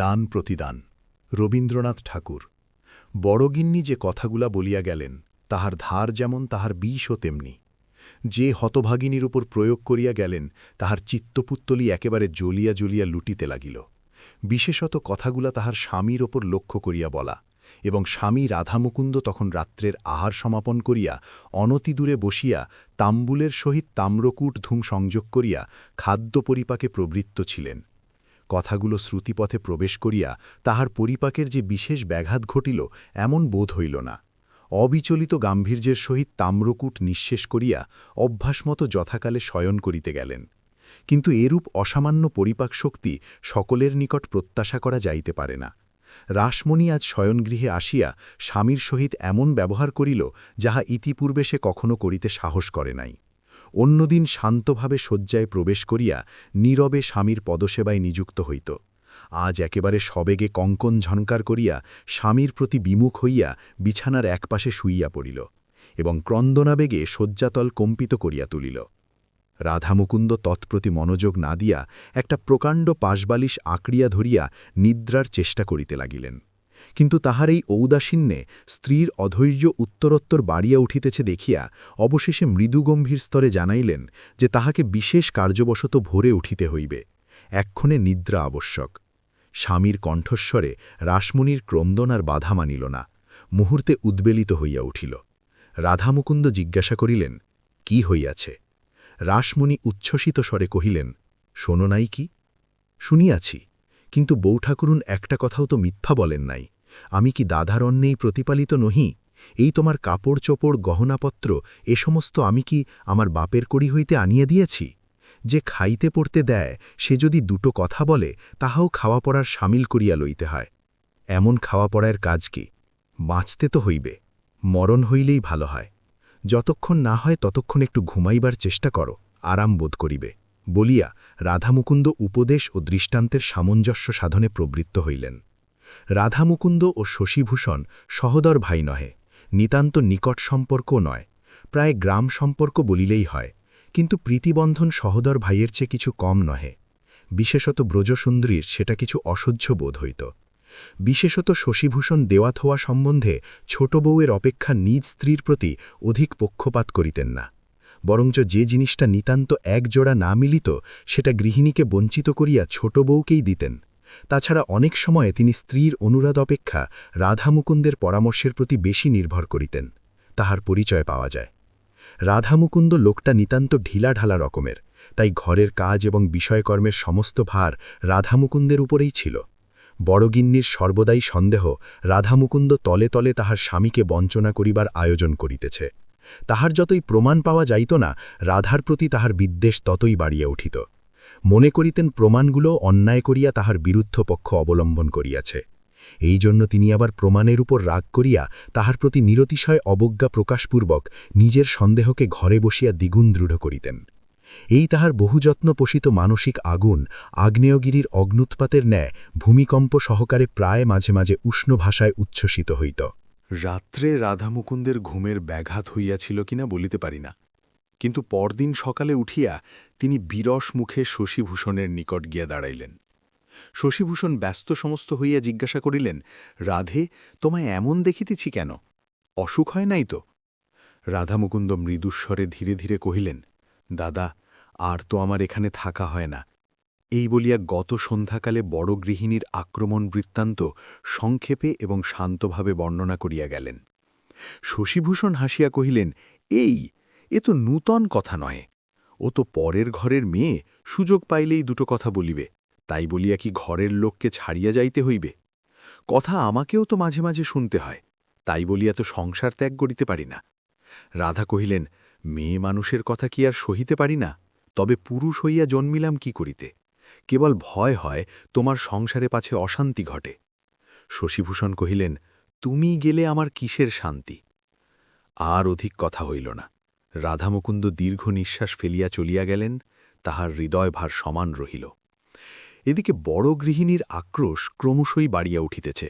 দান প্রতিদান। রবীন্দ্রনাথ ঠাকুর। বড়গিন্নি যে কথাগুলা বলিয়া গেলেন, তাহার ধার যেমন তাহার বিষও তেমনি। যে হতভাগিনীর উপর প্রয়োগ করিয়া গেলেন, তাহার চিত্তপুত্তলি একেবারে জ্বলিয়া জ্বলিয়া লুটিতে লাগিল। বিশেষত কথাগুলা তাহার স্বামীর ওপর লক্ষ্য করিয়া বলা এবং স্বামী রাধামুকুন্দ তখন রাত্রের আহার সমাপন করিয়া অনতিদূরে বসিয়া তাম্বুলের সহিত তাম্রকূট ধূম সংযোগ করিয়া খাদ্য পরিপাকে প্রবৃত্ত ছিলেন। কথাগুলো শ্রুতিপথে প্রবেশ করিয়া তাহার পরিপাকের যে বিশেষ ব্যাঘাত ঘটিল, এমন বোধ হইল না। অবিচলিত গাম্ভীর্যের সহিত তাম্রকূট নিঃশেষ করিয়া অভ্যাসমতো যথাকালে শয়ন করিতে গেলেন। কিন্তু এরূপ অসামান্য পরিপাক শক্তি সকলের নিকট প্রত্যাশা করা যাইতে পারে না। রাসমণি আজ শয়নগৃহে আসিয়া স্বামীর সহিত এমন ব্যবহার করিল, যাহা ইতিপূর্বে সে কখনো করিতে সাহস করে নাই। অন্যদিন শান্তভাবে শয্যায় প্রবেশ করিয়া নীরবে স্বামীর পদসেবায় নিযুক্ত হইত। আজ একেবারে সবেগে কঙ্কন ঝনকার করিয়া স্বামীর প্রতি বিমুখ হইয়া বিছানার একপাশে শুইয়া পড়িল এবং ক্রন্দনাবেগে শয্যাতল কম্পিত করিয়া তুলিল। রাধামুকুন্দ তৎপ্রতি মনোযোগ না দিয়া একটা প্রকাণ্ড পাশবালিশ আঁকড়িয়া ধরিয়া নিদ্রার চেষ্টা করিতে লাগিলেন। কিন্তু তাহার এই ঔদাসীন্যে স্ত্রীর অধৈর্য উত্তরোত্তর বাড়িয়া উঠিতেছে দেখিয়া অবশেষে মৃদুগম্ভীর স্তরে জানাইলেন যে তাহাকে বিশেষ কার্যবশত ভোরে উঠিতে হইবে। এক্ষণে নিদ্রা আবশ্যক। স্বামীর কণ্ঠস্বরে রাসমণির ক্রন্দন আর বাধা মানিল না। মুহূর্তে উদ্বেলিত হইয়া উঠিল। রাধামুকুন্দ জিজ্ঞাসা করিলেন, কি হইয়াছে? রাসমণি উচ্ছ্বসিত স্বরে কহিলেন, শোনো নাই কি? শুনিয়াছি, কিন্তু বৌঠাকুরুন একটা কথাও তো মিথ্যা বলেন নাই। আমি কি দাদার অন্যেই প্রতিপালিত নহি? এই তোমার কাপড় চোপড় গহনাপত্র, এ সমস্ত আমি কি আমার বাপের কড়ি হইতে আনিয়ে দিয়েছি? যে খাইতে পড়তে দেয়, সে যদি দুটো কথা বলে, তাহাও খাওয়া পড়ার সামিল করিয়া লইতে হয়। এমন খাওয়া পড়ার কাজ কি? বাঁচতে তো হইবে। মরণ হইলেই ভালো হয়। যতক্ষণ না হয় ততক্ষণ একটু ঘুমাইবার চেষ্টা করো, আরাম বোধ করিবে। বলিয়া রাধামুকুন্দ উপদেশ ও দৃষ্টান্তের সামঞ্জস্য সাধনে প্রবৃত্ত হইলেন। রাধামুকুন্দ ও শশীভূষণ সহদর ভাই নহে, নিতান্ত নিকট সম্পর্ক নয়, প্রায় গ্রাম সম্পর্ক বলিলেই হয়, কিন্তু প্রীতিবন্ধন সহদর ভাইয়ের চেয়ে কিছু কম নহে, বিশেষত ব্রজসুন্দরীর সেটা কিছু অসহ্য বোধ হইত। বিশেষত শশীভূষণ দেওয়াত হওয়া সম্বন্ধে ছোট বউয়ের অপেক্ষা নিজ স্ত্রীর প্রতি অধিক পক্ষপাত করিতেন না, বরঞ্চ যে জিনিসটা নিতান্ত একজোড়া না মিলিত, সেটা গৃহিণীকে বঞ্চিত করিয়া ছোট বউকেই দিতেন। তাছাড়া অনেক সময়ে তিনি স্ত্রীর অনুরাধ অপেক্ষা রাধামুকুন্দের পরামর্শের প্রতি বেশি নির্ভর করিতেন, তাহার পরিচয় পাওয়া যায়। রাধামুকুন্দ লোকটা নিতান্ত ঢিলাঢালা রকমের, তাই ঘরের কাজ এবং বিষয়কর্মের সমস্ত ভার রাধামুকুন্দের উপরেই ছিল। বড়গিন্নির সর্বদাই সন্দেহ রাধামুকুন্দ তলে তলে তাহার স্বামীকে বঞ্চনা করিবার আয়োজন করিতেছে। তাহার যতই প্রমাণ পাওয়া যাইত না, রাধার প্রতি তাহার বিদ্বেষ ততই বাড়িয়া উঠিত। মনে করিতেন প্রমাণগুলো অন্যায় করিয়া তাহার বিরুদ্ধ পক্ষ অবলম্বন করিয়াছে। এই জন্য তিনি আবার প্রমাণের উপর রাগ করিয়া তাহার প্রতি নিরতিশয় অবজ্ঞা প্রকাশপূর্বক নিজের সন্দেহকে ঘরে বসিয়া দ্বিগুণ দৃঢ় করিতেন। এই তাহার বহুযত্ন পোষিত মানসিক আগুন আগ্নেয়গিরির অগ্নুৎপাতের ন্যায় ভূমিকম্প সহকারে প্রায় মাঝে মাঝে উষ্ণ ভাষায় উচ্ছ্বসিত হইত। রাত্রে রাধামুকুন্দের ঘুমের ব্যাঘাত হইয়াছিল কিনা বলিতে পারি না। কিন্তু পরদিন সকালে উঠিয়া তিনি বিরস মুখে শশীভূষণের নিকট গিয়া দাঁড়াইলেন। শশীভূষণ ব্যস্ত সমস্ত হইয়া জিজ্ঞাসা করিলেন, রাধে, তোমায় এমন দেখিতেছি কেন? অসুখ হয় নাই তো? রাধামুকুন্দ মৃদুস্বরে ধীরে ধীরে কহিলেন, দাদা, আর তো আমার এখানে থাকা হয় না। এই বলিয়া গত সন্ধ্যাকালে বড় গৃহিণীর আক্রমণ বৃত্তান্ত সংক্ষেপে এবং শান্তভাবে বর্ণনা করিয়া গেলেন। শশীভূষণ হাসিয়া কহিলেন, এই এ তো নূতন কথা নয়। ও তো পরের ঘরের মেয়ে, সুযোগ পাইলেই দুটো কথা বলিবে। তাই বলিয়া কি ঘরের লোককে ছাড়িয়া যাইতে হইবে? কথা আমাকেও তো মাঝে মাঝে শুনতে হয়, তাই বলিয়া তো সংসার ত্যাগ করিতে পারি না। রাধা কহিলেন, মেয়ে মানুষের কথা কি আর সহিতে পারি না? তবে পুরুষ হইয়া জন্মিলাম কি করিতে? কেবল ভয় হয় তোমার সংসারে পাছে অশান্তি ঘটে। শশীভূষণ কহিলেন, তুমি গেলে আমার কিসের শান্তি? আর অধিক কথা হইল না। রাধামুকুন্দ দীর্ঘ নিঃশ্বাস ফেলিয়া চলিয়া গেলেন, তাহার হৃদয়ভার সমান রহিল। এদিকে বড় গৃহিণীর আক্রোশ ক্রমশই বাড়িয়া উঠিতেছে।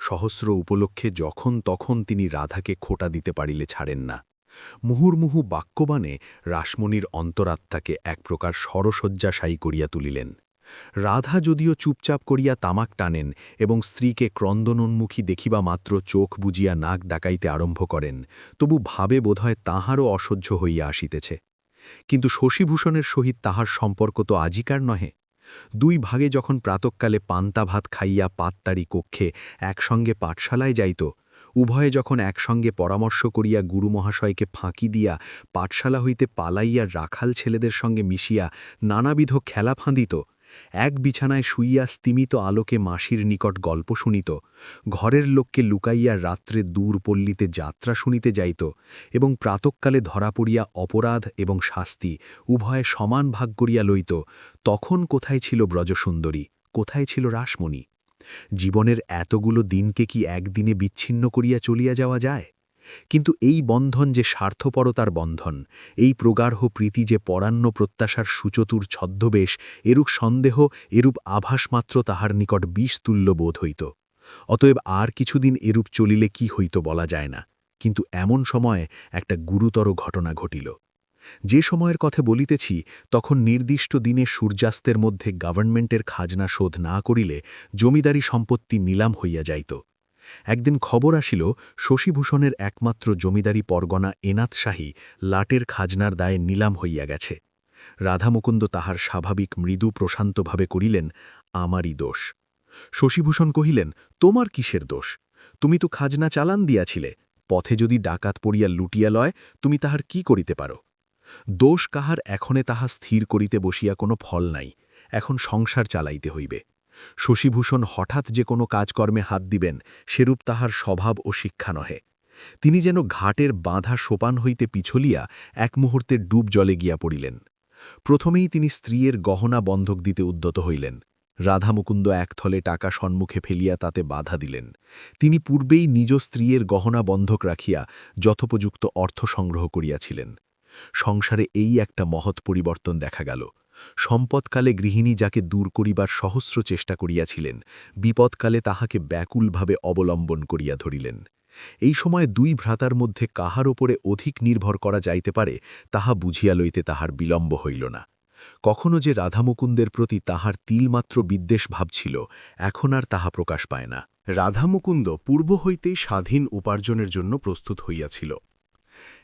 সহস্র উপলক্ষে যখন তখন তিনি রাধাকে খোটা দিতে পারিলে ছাড়েন না। মুহুর্মুহু বাক্যবানে রাসমণির অন্তরাত্মাকে এক প্রকার সরসজ্জাশায়ী করিয়া তুলিলেন। রাধা যদিও চুপচাপ করিয়া তামাক টানেন এবং স্ত্রীকে ক্রন্দনোন্মুখী দেখিবা মাত্র চোখ বুজিয়া নাক ডাকাইতে আরম্ভ করেন, তবু ভাবে বোধহয় তাহারও অসহ্য হইয়া আসিতেছে। কিন্তু শশীভূষণের সহিত তাহার সম্পর্ক তো আজিকার নহে। দুই ভাগে যখন প্রাতকালে পান্তা ভাত খাইয়া পাত্তারি কক্ষে একসঙ্গে পাঠশালায় যাইত, উভয়ে যখন একসঙ্গে পরামর্শ করিয়া গুরু মহাশয়কে ফাঁকি দিয়া পাঠশালা হইতে পালাইয়া রাখাল ছেলেদের সঙ্গে মিশিয়া নানাবিধ খেলা ফাঁদিত এক বিছানায় শুইয়া স্তিমিত আলোকে মাসির নিকট গল্প শুনিত, ঘরের লোককে লুকাইয়া রাত্রে দূর পল্লীতে যাত্রা শুনিতে যাইত এবং প্রাতকালে ধরা পড়িয়া অপরাধ এবং শাস্তি উভয়ে সমান ভাগ করিয়া লইত, তখন কোথায় ছিল ব্রজসুন্দরী, কোথায় ছিল রাসমণি? জীবনের এতগুলো দিনকে কি একদিনে বিচ্ছিন্ন করিয়া চলিয়া যাওয়া যায়? কিন্তু এই বন্ধন যে স্বার্থপরতার বন্ধন, এই প্রগাঢ় প্রীতি যে পরান্ন প্রত্যাশার সুচতুর ছদ্মবেশ, এরূপ সন্দেহ, এরূপ আভাসমাত্র তাহার নিকট বিষ তুল্য বোধ হইত। অতএব আর কিছুদিন এরূপ চলিলে কি হইত বলা যায় না, কিন্তু এমন সময়ে একটা গুরুতর ঘটনা ঘটিল। যে সময়ের কথা বলিতেছি, তখন নির্দিষ্ট দিনে সূর্যাস্তের মধ্যে গভর্নমেন্টের খাজনা শোধ না করিলে জমিদারি সম্পত্তি নিলাম হইয়া যাইত। একদিন খবর আসিল, শশীভূষণের একমাত্র জমিদারি পরগনা এনাথ শাহী লাটের খাজনার দায়ে নিলাম হইয়া গেছে। রাধামুকুন্দ তাহার স্বাভাবিক মৃদু প্রশান্তভাবে করিলেন, আমারই দোষ। শশীভূষণ কহিলেন, তোমার কিসের দোষ? তুমি তো খাজনা চালান দিয়াছিলে, পথে যদি ডাকাত পড়িয়া লুটিয়া লয়, তুমি তাহার কি করিতে পারো? দোষ কাহার এখনে তাহা স্থির করিতে বসিয়া কোনো ফল নাই, এখন সংসার চালাইতে হইবে। শশীভূষণ হঠাৎ যে কোনো কাজকর্মে হাত দিবেন, সেরূপ তাহার স্বভাব ও শিক্ষা নহে। তিনি যেন ঘাটের বাঁধা সোপান হইতে পিছলিয়া এক মুহূর্তে ডুব জলে গিয়া পড়িলেন। প্রথমেই তিনি স্ত্রীয়ের গহনা বন্ধক দিতে উদ্যত হইলেন। রাধামুকুন্দ একথলে টাকা সম্মুখে ফেলিয়া তাতে বাধা দিলেন। তিনি পূর্বেই নিজ স্ত্রীয়ের গহনা বন্ধক রাখিয়া যথোপযুক্ত অর্থ সংগ্রহ করিয়াছিলেন। সংসারে এই একটা মহৎ পরিবর্তন দেখা গেল। সম্পদকালে গৃহিণী যাকে দূর করিবার সহস্র চেষ্টা করিয়াছিলেন, বিপদকালে তাহাকে ব্যাকুলভাবে অবলম্বন করিয়া ধরিলেন। এই সময় দুই ভ্রাতার মধ্যে কাহার ওপরে অধিক নির্ভর করা যাইতে পারে, তাহা বুঝিয়া লইতে তাহার বিলম্ব হইল না। কখনো যে রাধামুকুন্দের প্রতি তাহার তিলমাত্র বিদ্বেষ ভাবছিল এখন আর তাহা প্রকাশ পায় না। রাধামুকুন্দ পূর্ব হইতেই স্বাধীন উপার্জনের জন্য প্রস্তুত হইয়াছিল।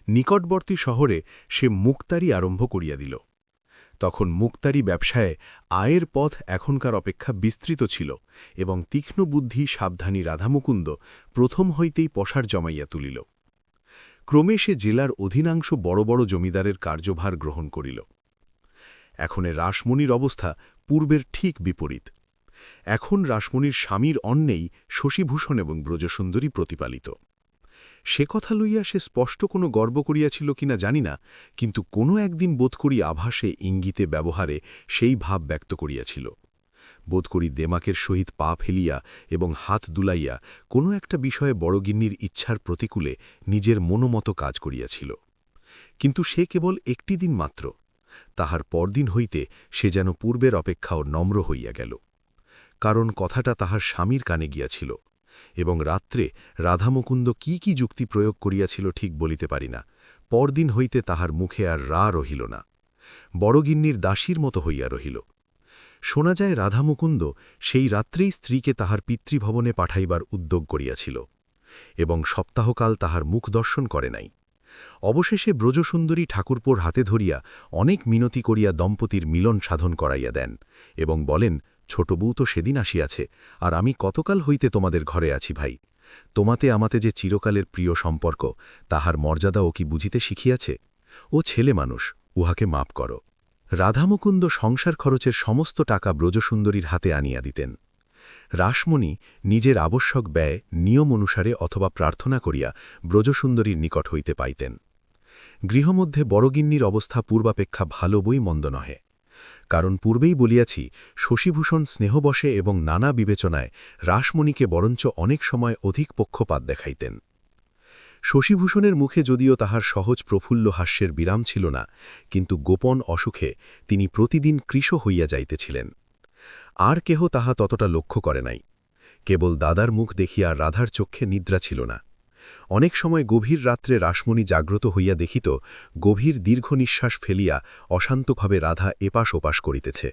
নিকটবর্তী শহরে সে মুক্তারি আরম্ভ করিয়া দিল। তখন মুক্তারি ব্যবসায়ে আয়ের পথ এখনকার অপেক্ষা বিস্তৃত ছিল এবং তীক্ষ্ণ বুদ্ধি, সাবধানী রাধামুকুন্দ প্রথম হইতেই পশার জমাইয়া তুলিল। ক্রমে সে জেলার অধিকাংশ বড় বড় জমিদারের কার্যভার গ্রহণ করিল। এখনে রাসমণির অবস্থা পূর্বের ঠিক বিপরীত। এখন রাসমণির স্বামীর অন্নেই শশীভূষণ এবং ব্রজসুন্দরী প্রতিপালিত। সে কথা লইয়া সে স্পষ্ট কোনো গর্ব করিয়াছিল কিনা জানি না, কিন্তু কোনো একদিন বোধ করি আভাসে ইঙ্গিতে ব্যবহারে সেই ভাব ব্যক্ত করিয়াছিল। বোধ করি দেমাকের সহিত পা ফেলিয়া এবং হাত দুলাইয়া কোনো একটা বিষয়ে বড়গিন্নির ইচ্ছার প্রতিকূলে নিজের মনোমত কাজ করিয়াছিল। কিন্তু সে কেবল একটি দিন মাত্র, তাহার পরদিন হইতে সে যেন পূর্বের অপেক্ষাও নম্র হইয়া গেল। কারণ কথাটা তাহার স্বামীর কানে গিয়াছিল। এবং রাত্রে রাধামুকুন্দ কি কি যুক্তি প্রয়োগ করিয়াছিল ঠিক বলিতে পারি না। পরদিন হইতে তাহার মুখে আর রা রহিল না। বড়গিন্নির দাসীর মতো হইয়া রহিল। শোনা যায় রাধামুকুন্দ সেই রাত্রেই স্ত্রীকে তাহার পিতৃভবনে পাঠাইবার উদ্যোগ করিয়াছিল এবং সপ্তাহকাল তাহার মুখ দর্শন করে নাই। অবশেষে ব্রজসুন্দরী ঠাকুরপোর হাতে ধরিয়া অনেক মিনতি করিয়া দম্পতির মিলন সাধন করাইয়া দেন এবং বলেন ছোট বউ তো সেদিন আসিয়াছে, আর আমি কতকাল হইতে তোমাদের ঘরে আছি ভাই? তোমাতে আমাতে যে চিরকালের প্রিয় সম্পর্ক, তাহার মর্যাদা ও কি বুঝিতে শিখিয়াছে? ও ছেলে মানুষ, উহাকে মাপ কর। রাধামুকুন্দ সংসার খরচের সমস্ত টাকা ব্রজসুন্দরীর হাতে আনিয়া দিতেন। রাসমণি নিজের আবশ্যক ব্যয় নিয়ম অনুসারে অথবা প্রার্থনা করিয়া ব্রজসুন্দরীর নিকট হইতে পাইতেন। গৃহমধ্যে বড়গিন্নির অবস্থা পূর্বাপেক্ষা ভালো বই মন্দ নহে। কারণ পূর্বেই বলিয়াছি, শশীভূষণ স্নেহবশে এবং নানা বিবেচনায় রাসমণিকে বরঞ্চ অনেক সময় অধিক পক্ষপাত দেখাইতেন। শশীভূষণের মুখে যদিও তাহার সহজ প্রফুল্ল হাস্যের বিরাম ছিল না, কিন্তু গোপন অসুখে তিনি প্রতিদিন কৃষ হইয়া যাইতেছিলেন। আর কেহ তাহা ততটা লক্ষ্য করে নাই। কেবল দাদার মুখ দেখিয়া রাধার চক্ষে নিদ্রা ছিল না। অনেক সময় গভীর রাত্রে রাসমণি জাগ্রত হইয়া দেখিত, গভীর দীর্ঘ নিঃশ্বাস ফেলিয়া অশান্তভাবে রাধা এপাশ ওপাশ করিতেছে।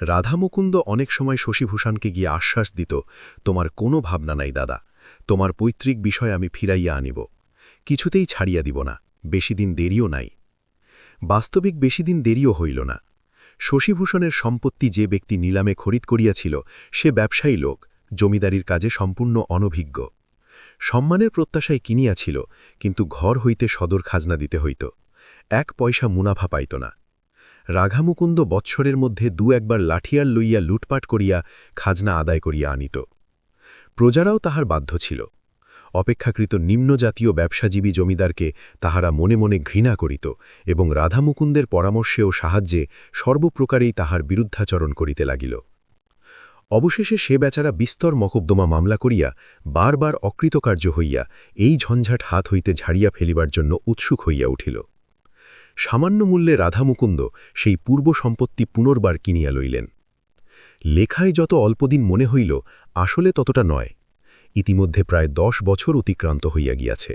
রাধামুকুন্দ অনেক সময় শশীভূষণকে গিয়ে আশ্বাস দিত, তোমার কোনো ভাবনা নাই দাদা, তোমার পৈতৃক বিষয় আমি ফিরাইয়া আনিব, কিছুতেই ছাড়িয়া দিব না, বেশি দিন দেরিও নাই। বাস্তবিক বেশি দিন দেরিও হইল না। শশীভূষণের সম্পত্তি যে ব্যক্তি নিলামে খরিদ করিয়াছিল, সে ব্যবসায়ী লোক, জমিদারির কাজে সম্পূর্ণ অনভিজ্ঞ। সম্মানের প্রত্যাশায় কিনিয়াছিল কিন্তু ঘর হইতে সদর খাজনা দিতে হইত। এক পয়সা মুনাফা পাইত না। রাঘামুকুন্দ বৎসরের মধ্যে দু একবার লাঠিয়ার লইয়া লুটপাট করিয়া খাজনা আদায় করিয়া আনিত। প্রজারাও তাহার বাধ্য ছিল। অপেক্ষাকৃত নিম্নজাতীয় ব্যবসাজীবী জমিদারকে তাহারা মনে মনে ঘৃণা করিত এবং রাধামুকুন্দের পরামর্শে ও সাহায্যে সর্বপ্রকারেই তাহার বিরুদ্ধাচরণ করিতে লাগিল। অবশেষে সে বেচারা বিস্তর মকদ্দমা মামলা করিয়া বারবার অকৃতকার্য হইয়া এই ঝঞ্ঝাট হাত হইতে ঝাড়িয়া ফেলিবার জন্য উৎসুক হইয়া উঠিল। সামান্য মূল্যে রাধামুকুন্দ সেই পূর্ব সম্পত্তি পুনর্বার কিনিয়া লইলেন। লেখায় যত অল্পদিন মনে হইল, আসলে ততটা নয়। ইতিমধ্যে প্রায় দশ বছর অতিক্রান্ত হইয়া গিয়াছে।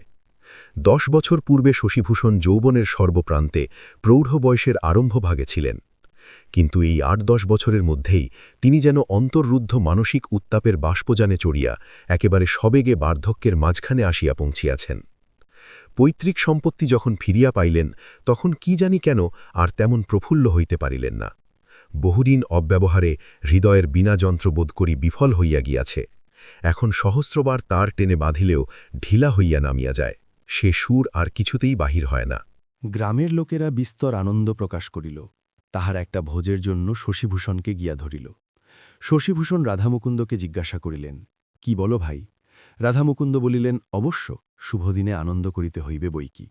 দশ বছর পূর্বে শশীভূষণ যৌবনের সর্বপ্রান্তে প্রৌঢ় বয়সের আরম্ভভাগে ছিলেন। কিন্তু এই আট দশ বছরের মধ্যেই তিনি যেন অন্তর্রুদ্ধ মানসিক উত্তাপের বাষ্পযানে চড়িয়া একেবারে সবেগে বার্ধক্যের মাঝখানে আসিয়া পৌঁছিয়াছেন। পৈতৃক সম্পত্তি যখন ফিরিয়া পাইলেন, তখন কি জানি কেন আর তেমন প্রফুল্ল হইতে পারিলেন না। বহুদিন অব্যবহারে হৃদয়ের বিনা যন্ত্র বোধ করি বিফল হইয়া গিয়াছে। এখন সহস্রবার তার টেনে বাঁধিলেও ঢিলা হইয়া নামিয়া যায়। সে সুর আর কিছুতেই বাহির হয় না। গ্রামের লোকেরা বিস্তর আনন্দ প্রকাশ করিল। তাহার একটা ভোজের জন্য শশীভূষণকে গিয়া ধরিল। শশীভূষণ রাধামুকুন্দকে জিজ্ঞাসা করিলেন, কি বলো ভাই? রাধামুকুন্দ বলিলেন, অবশ্য, শুভদিনে আনন্দ করিতে হইবে বই কি।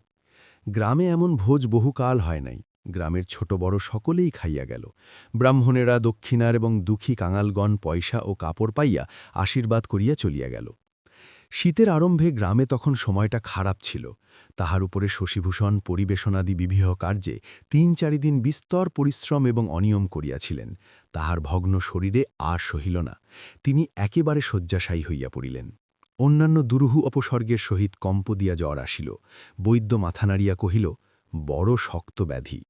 গ্রামে এমন ভোজ বহুকাল হয় নাই। গ্রামের ছোট বড় সকলেই খাইয়া গেল। ব্রাহ্মণেরা দক্ষিণার এবং দুঃখী কাঙালগণ পয়সা ও কাপড় পাইয়া আশীর্বাদ করিয়া চলিয়া গেল। শীতের আরম্ভে গ্রামে তখন সময়টা খারাপ ছিল। তাহার উপরে শশীভূষণ, পরিবেশনাদি বিবিহ কার্যে তিন চারিদিন বিস্তর পরিশ্রম এবং অনিয়ম করিয়াছিলেন। তাহার ভগ্ন শরীরে আর সহিল না। তিনি একেবারে শয্যাশায়ী হইয়া পড়িলেন। অন্যান্য দুরূহু অপসর্গের সহিত কম্প দিয়া জ্বর আসিল। বৈদ্য মাথা নাড়িয়া কহিল, বড় শক্ত ব্যাধি।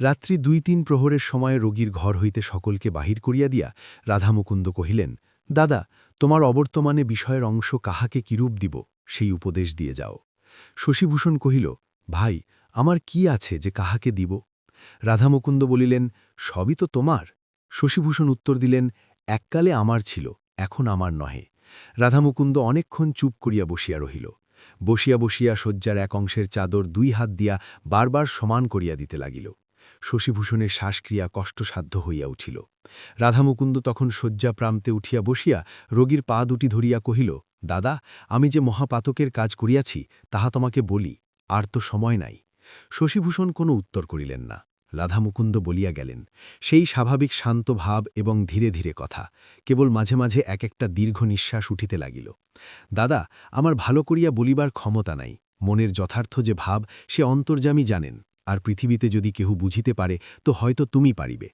রাত্রি দুই তিন প্রহরের সময় রোগীর ঘর হইতে সকলকে বাহির করিয়া দিয়া রাধামুকুন্দ কহিলেন, দাদা তোমার অবর্তমানে বিষয়ের অংশ কাহাকে কিরূপ দিব, সেই উপদেশ দিয়ে যাও। শশীভূষণ কহিল, ভাই, আমার কি আছে যে কাহাকে দিব? রাধামুকুন্দ বলিলেন, সবই তো তোমার। শশীভূষণ উত্তর দিলেন, এককালে আমার ছিল, এখন আমার নহে। রাধামুকুন্দ অনেকক্ষণ চুপ করিয়া বসিয়া রহিল। বসিয়া বসিয়া শয্যার এক অংশের চাদর দুই হাত দিয়া বারবার সমান করিয়া দিতে লাগিল। শশীভূষণের শ্বাসক্রিয়া কষ্টসাধ্য হইয়া উঠিল। রাধামুকুন্দ তখন শয্যা প্রান্তে উঠিয়া বসিয়া রোগীর পা দুটি ধরিয়া কহিল, দাদা, আমি যে মহাপাতকের কাজ করিয়াছি, তাহা তোমাকে বলি, আর তো সময় নাই শশীভূষণ কোনো উত্তর করিলেন না। রাধামুকুন্দ বলিয়া গেলেন, সেই স্বাভাবিক শান্ত ভাব এবং ধীরে ধীরে কথা, কেবল মাঝে মাঝে এক একটা দীর্ঘ নিঃশ্বাস উঠিতে লাগিল। দাদা, আমার ভালো করিয়া বলিবার ক্ষমতা নাই, মনের যথার্থ যে ভাব সে অন্তর্জামী জানেন আর পৃথিবীতে যদি কেহ বুঝিতে পারে, তো হয়তো তুমি পারিবে।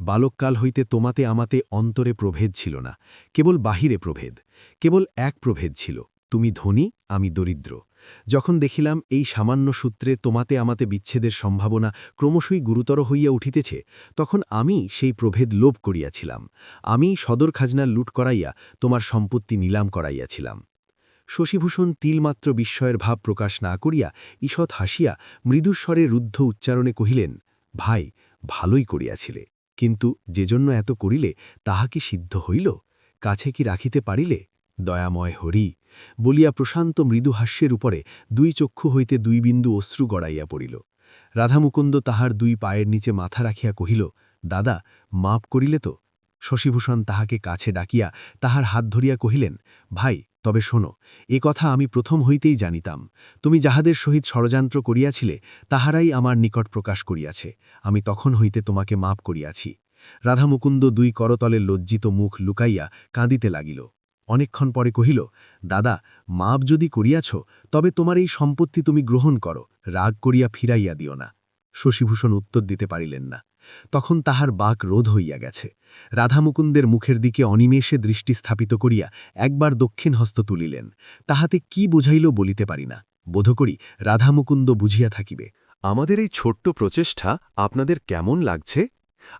বালককাল হইতে তোমাতে আমাতে অন্তরে প্রভেদ ছিল না, কেবল বাহিরে প্রভেদ, কেবল এক প্রভেদ ছিল, তুমি ধনী, আমি দরিদ্র। যখন দেখিলাম এই সামান্য সূত্রে তোমাতে আমাতে বিচ্ছেদের সম্ভাবনা ক্রমশই গুরুতর হইয়া উঠিতেছে, তখন আমি সেই প্রভেদ লোভ করিয়াছিলাম, আমি সদর খাজনার লুট করাইয়া তোমার সম্পত্তি নিলাম করাইয়াছিলাম। শশীভূষণ তিলমাত্র বিস্ময়ের ভাব প্রকাশ না করিয়া ঈষৎ হাসিয়া মৃদুস্বরে রুদ্ধ উচ্চারণে কহিলেন, ভাই, ভালোই করিয়াছিলে, কিন্তু যে জন্য এত করিলে, তাহা কি সিদ্ধ হইল? কাছে কি রাখিতে পারিলে? দয়াময় হরি! বলিয়া প্রশান্ত মৃদু হাস্যের উপরে দুই চক্ষু হইতে দুই বিন্দু অশ্রু গড়াইয়া পড়িল। রাধামুকুন্দ তাহার দুই পায়ের নিচে মাথা রাখিয়া কহিল, দাদা, মাপ করিলে তো? শশীভূষণ তাহাকে কাছে ডাকিয়া তাহার হাত ধরিয়া কহিলেন, ভাই তবে শোনো, এ কথা আমি প্রথম হইতেই জানিতাম। তুমি যাহাদের সহিত ষড়যন্ত্র করিয়াছিলে, তাহারাই আমার নিকট প্রকাশ করিয়াছে। আমি তখন হইতে তোমাকে মাপ করিয়াছি। রাধামুকুন্দ দুই করতলে লজ্জিত মুখ লুকাইয়া কাঁদিতে লাগিল। অনেকক্ষণ পরে কহিল, দাদা, মাপ যদি করিয়াছ, তবে তোমার এই সম্পত্তি তুমি গ্রহণ করো, রাগ করিয়া ফিরাইয়া দিও না। শশীভূষণ উত্তর দিতে পারিলেন না। তখন তাহার বাক রোধ হইয়া গেছে। রাধামুকুন্দের মুখের দিকে অনিমেষে দৃষ্টি স্থাপিত করিয়া একবার দক্ষিণ হস্ত তুলিলেন। তাহাতে কি বুঝাইল বলিতে পারি না। বোধ করি রাধামুকুন্দ বুঝিয়া থাকিবে। আমাদের এই ছোট্ট প্রচেষ্টা আপনাদের কেমন লাগছে?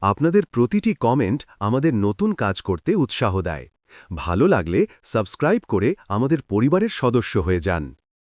আপনাদের প্রতিটি কমেন্ট আমাদের নতুন কাজ করতে উৎসাহ দেয়। ভালো লাগলে সাবস্ক্রাইব করে আমাদের পরিবারের সদস্য হয়ে যান।